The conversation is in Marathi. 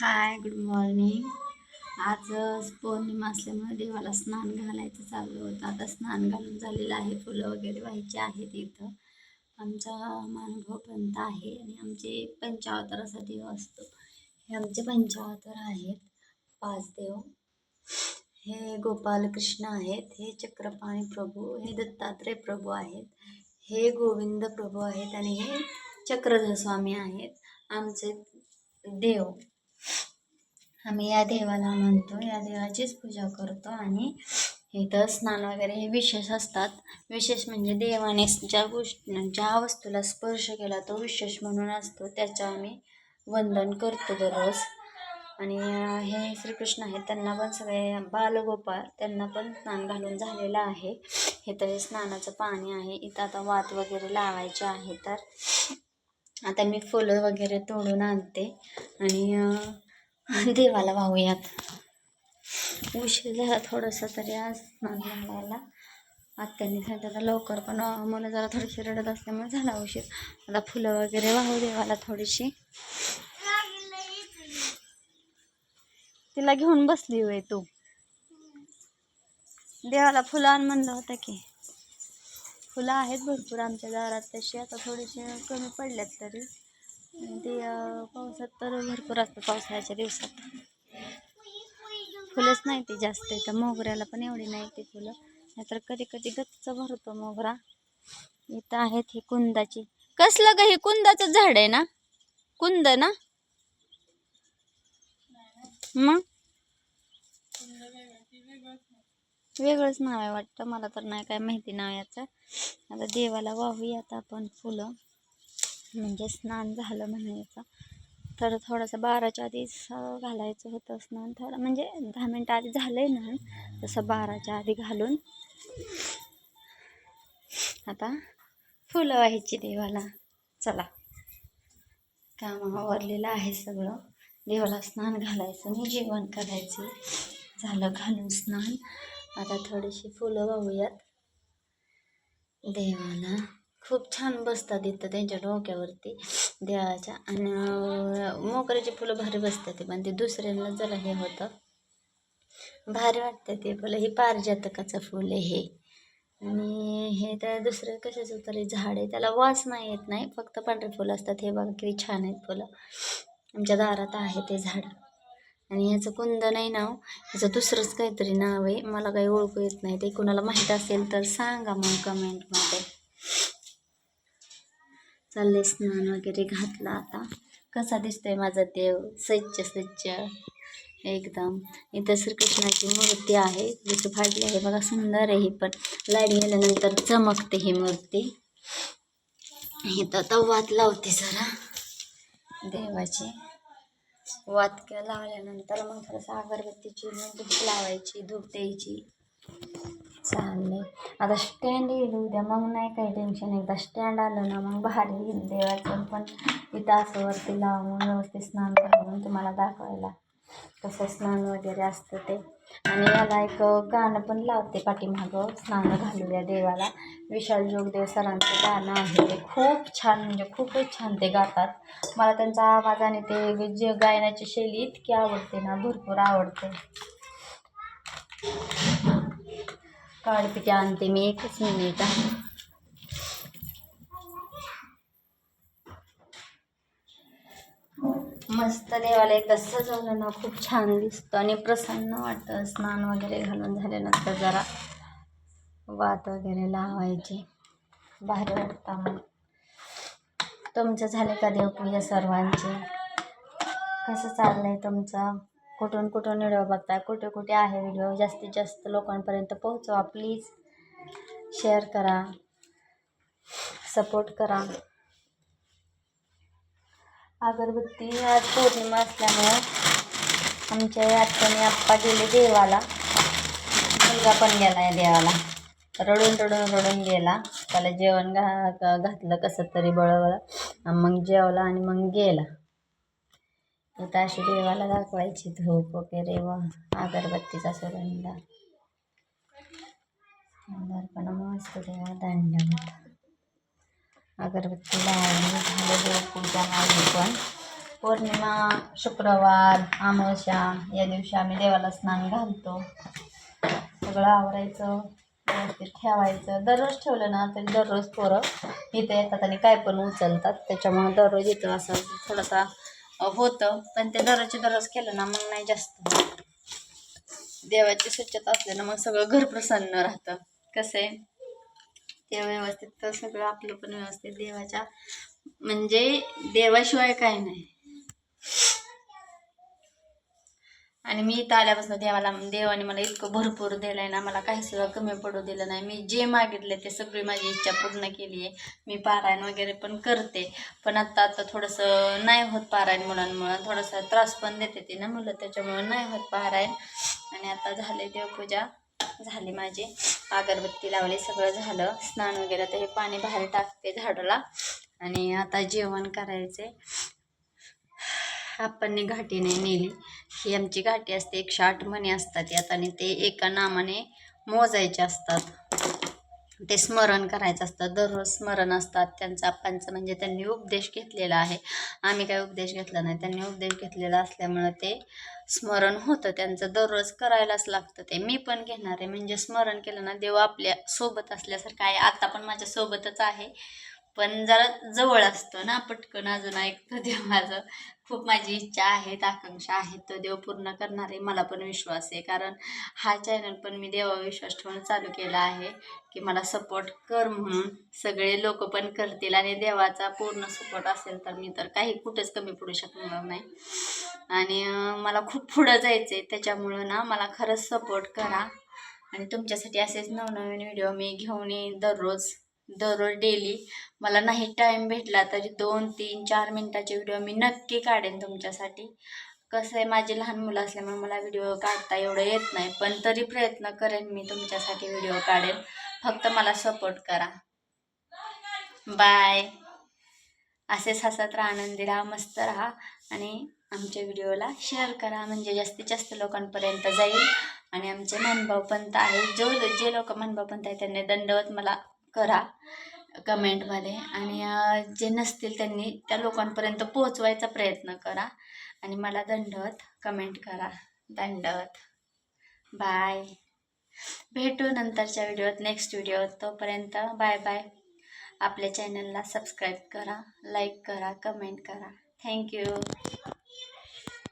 हाय गुड मॉर्निंग आज पौर्णिमा असल्यामुळे देवाला स्नान घालायचं चालू होतं. आता स्नान घालून झालेलं आहे. फुलं वगैरे व्हायची आहेत इथं. आमचा मानभाव पंत आहे आणि आमचे पंचावताराचा देव असतो. हे आमचे पंचावतार आहेत. पाच देव. हे गोपालकृष्ण आहेत. हे चक्रपाणी प्रभू हे दत्तात्रय प्रभू आहेत. हे गोविंद प्रभू आहेत आणि हे चक्रधर स्वामी आहेत. आमचे देव. आम्ही या देवाला म्हणतो या देवाचीच पूजा करतो आणि इथं स्नान वगैरे हे विशेष असतात. विशेष म्हणजे देवाने ज्या गोष्टी ज्या वस्तूला स्पर्श केला तो विशेष म्हणून असतो. त्याचं आम्ही वंदन करतो दररोज. आणि हे श्रीकृष्ण आहेत त्यांना पण सगळे बालगोपाळ त्यांना पण स्नान घालून झालेलं आहे. हे तर हे स्नानाचं पाणी आहे. इथं आता वात वगैरे लावायचे आहे. तर आता मी फुलं वगैरे तोडून आणते. आणि देवाला वाहूयात. उशीर झाला थोडंसं तरी आज स्नान घालायला आत्याने सांगितलं लवकर पण अं, मुलं जरा थोडीशी रडत असल्यामुळे झाला उशीर. आता फुलं वगैरे वाहू देवाला थोडीशी. तिला घेऊन बसली होय तू. देवाला फुलं आण म्हणलं होतं की. फुलं आहेत भरपूर आमच्या दारात तशी आता थोडीशी कमी पडल्यात तरी. ते पावसात तर भरपूर असतं पावसाळ्याच्या दिवसात. फुलंच नाही ती जास्त इथं मोगऱ्याला पण एवढी नाही ती फुलं. नाहीतर कधी कधी गच्च भरतो मोगरा. इथं आहेत ही कुंदाची. कसलं ग हे कुंदाचं झाड आहे ना? कुंद ना? मग? वेगळंच नाव आहे वाटतं मला तर नाही काय माहिती नाव याचं. आता देवाला वाहूयात आपण फुलं. म्हणजे स्नान झालं म्हणायचं. तर थोडंसं बाराच्या आधीच घालायचं होतं स्नान. थोडं म्हणजे दहा मिनटं आधी झालं आहे ना तसं बाराच्या आधी घालून. आता फुलं व्हायची देवाला. चला. काम आवरलेलं आहे सगळं. देवाला स्नान घालायचं आणि जेवण करायचं. झालं घालून स्नान. आता थोडीशी फुलं वाहूयात. देवाला. खूप छान बसतात इथं त्यांच्या डोक्यावरती देवाच्या. आणि मोगऱ्याची फुलं भारी बसतात ते पण ते दुसऱ्यांना जरा हे होतं. भारी वाटतं ते फुलं. हे पारिजातकाचं फुल आहे हे. आणि हे तर दुसरं कशाचं तरी झाड आहे. त्याला वास नाही येत नाही. फक्त पांढरे फुलं असतात. हे बघा किती छान आहेत फुलं. आमच्या दारात आहे ते झाड. आणि ह्याचं कुंद नाही नाव. ह्याचं दुसरंच काहीतरी नाव आहे. मला काही ओळखू येत नाही. ते कुणाला माहीत असेल तर सांगा मग कमेंटमध्ये चालले स्नान वगैरे घातलं आता. कसा दिसतोय माझा देव? स्वच्छ स्वच्छ एकदम. इथं श्रीकृष्णाची मूर्ती आहे. जसं फाडली आहे. बघा सुंदर आहे ही पण. लाइट गेल्यानंतर चमकते ही मूर्ती. इथं तवात लावते जरा. देवाची. वात लावल्यानंतर मग थोडंसं अगरबत्तीची धूप लावायची धूप द्यायची. चालले. आता स्टँड येईल उद्या मग नाही काही टेन्शन एकदा स्टँड आलं ना मग भारी येईल. देवाचं पण इथं असं वरती लावून व्यवस्थित स्नान घालून तुम्हाला दाखवायला कसं स्नान वगैरे असतं ते. आणि याला एक गाणं पण लावते पाठीमागं. स्नान घालूया देवाला. विशाल जोगदेव सरांचं गाणं आहे ते. खूप छान म्हणजे खूपच छान ते गातात. मला त्यांचा आवाज आणि ते जे गायनाची शैली इतकी आवडते ना भरपूर आवडते. काळपिटी आणते मी एकच मिनिट मस्त देवालय कसं झालं ना खूप छान दिसतं आणि प्रसन्न वाटतं. स्नान वगैरे घालून झाल्यानंतर जरा वात वगैरे लावायची. भारी वाटतं मग तुमचं झाले का देवपूजा सर्वांची? कसं चाललंय तुमचं? कुठून कुठून व्हिडिओ बघताय कुठे कुठे आहे व्हिडिओ जास्तीत जास्त लोकांपर्यंत पोहोचवा. प्लीज शेअर करा सपोर्ट करा. अगरबत्ती आज पौर्णिमा असल्यामुळे आमच्या आत्याने आप्पा गेले देवाला. मुलगा पण गेला आहे देवाला. रडून रडून रडून गेला. त्याला जेवण घा घातलं कसं तरी बळबळ. मग जेवला आणि मग गेला. इथं अशी देवाला दाखवायची धूप वगैरे व अगरबत्तीचा सुगंध मस्त देवा धन्यवाद अगरबत्ती लावली झालं देवपूजा माझी पण. पौर्णिमा शुक्रवार अमावस्या या दिवशी आम्ही देवाला स्नान घालतो. सगळं आवरायचं व्यवस्थित ठेवायचं. दररोज ठेवलं ना तरी दररोज पोरं इथे येतात आणि काय पण उचलतात. त्याच्यामुळं दररोज इथं असं थोडासा होतं पण ते दराची दररोज केलं ना मग नाही जास्त. देवाची स्वच्छता असल्यानं मग सगळं घर प्रसन्न राहतं. कसं आहे? ते व्यवस्थित तर सगळं आपलं पण व्यवस्थित. देवाच्या म्हणजे देवाशिवाय काय नाही. आणि मी इथं आल्यापासून देवाला देवाने मला इतकं भरपूर दिलं आहे ना मला काही सुद्धा कमी पडू दिलं नाही. मी जे मागितले ते सगळी माझी इच्छा पूर्ण केली आहे. मी पारायण वगैरे पण करते. पण आता आता थोडंसं नाही होत पारायण मुलांमुळं. थोडासा त्रास पण देते ती ना मुलं त्याच्यामुळं नाही होत पारायण. आणि आता झाले देवपूजा. झाली माझी. अगरबत्ती लावली सगळं झालं. स्नान वगैरे तर हे पाणी बाहेर टाकते झाडाला. आणि आता जेवण करायचे आपणने घाटीने नेली. ही आमची घाटी असते एकशे आठ मणी असतात यात आणि ते एका नामाने मोजायचे असतात. ते स्मरण करायचं असतं. दररोज स्मरण असतात. त्यांचा आप्पांचं म्हणजे त्यांनी उपदेश घेतलेला आहे. आम्ही काय उपदेश घेतला नाही. त्यांनी उपदेश घेतलेला असल्यामुळं ते स्मरण होतं. त्यांचं दररोज करायलाच लागतं ते. मी पण घेणार आहे. म्हणजे स्मरण केलं ना देव आपल्यासोबत असल्यासारखं आहे. आता पण माझ्या सोबतच आहे. पण जरा जवळ असतो ना पटकन अजून ऐकतो देव माझं. खूप माझी इच्छा आहेत आकांक्षा आहेत तो देव पूर्ण करणार आहे मला पण विश्वास आहे. कारण हा चॅनल पण मी देवा विश्वास ठेवून चालू केला आहे की मला सपोर्ट कर म्हणून सगळे लोक पण करतील आणि देवाचा पूर्ण सपोर्ट असेल तर मी तर काही कुठेच कमी पडू शकणार नाही. आणि मला खूप पुढं जायचं आहे त्याच्यामुळं ना मला खरंच सपोर्ट करा. आणि तुमच्यासाठी असेच नवनवीन व्हिडिओ मी घेऊन येईन दररोज. दररोज डेली मला नाही टाईम भेटला तरी दोन तीन चार मिनटाचे व्हिडिओ मी नक्की काढेन तुमच्यासाठी. कसं आहे माझी लहान मुलं असल्यामुळे मला व्हिडिओ काढता एवढं येत नाही पण तरी प्रयत्न करेन मी तुमच्यासाठी व्हिडिओ काढेन. फक्त मला सपोर्ट करा. बाय असेच हसत राहा आनंदी राहा मस्त राहा आणि आमच्या व्हिडिओला शेअर करा. म्हणजे जास्तीत जास्त लोकांपर्यंत जाईल आणि आमचे मनभाव पंत आहे. जो जे लोक मनभाव पंत आहे त्यांनी दंडवत मला करा कमेंटमध्ये. आणि जे नसतील त्यांनी त्या लोकांपर्यंत पोहोचवायचा प्रयत्न करा. आणि मला दंडवत कमेंट करा. दंडवत. बाय. भेटू नंतरच्या व्हिडिओत नेक्स्ट व्हिडिओत. तोपर्यंत बाय बाय. आपल्या चॅनलला सबस्क्राईब करा लाईक करा कमेंट करा. थँक्यू.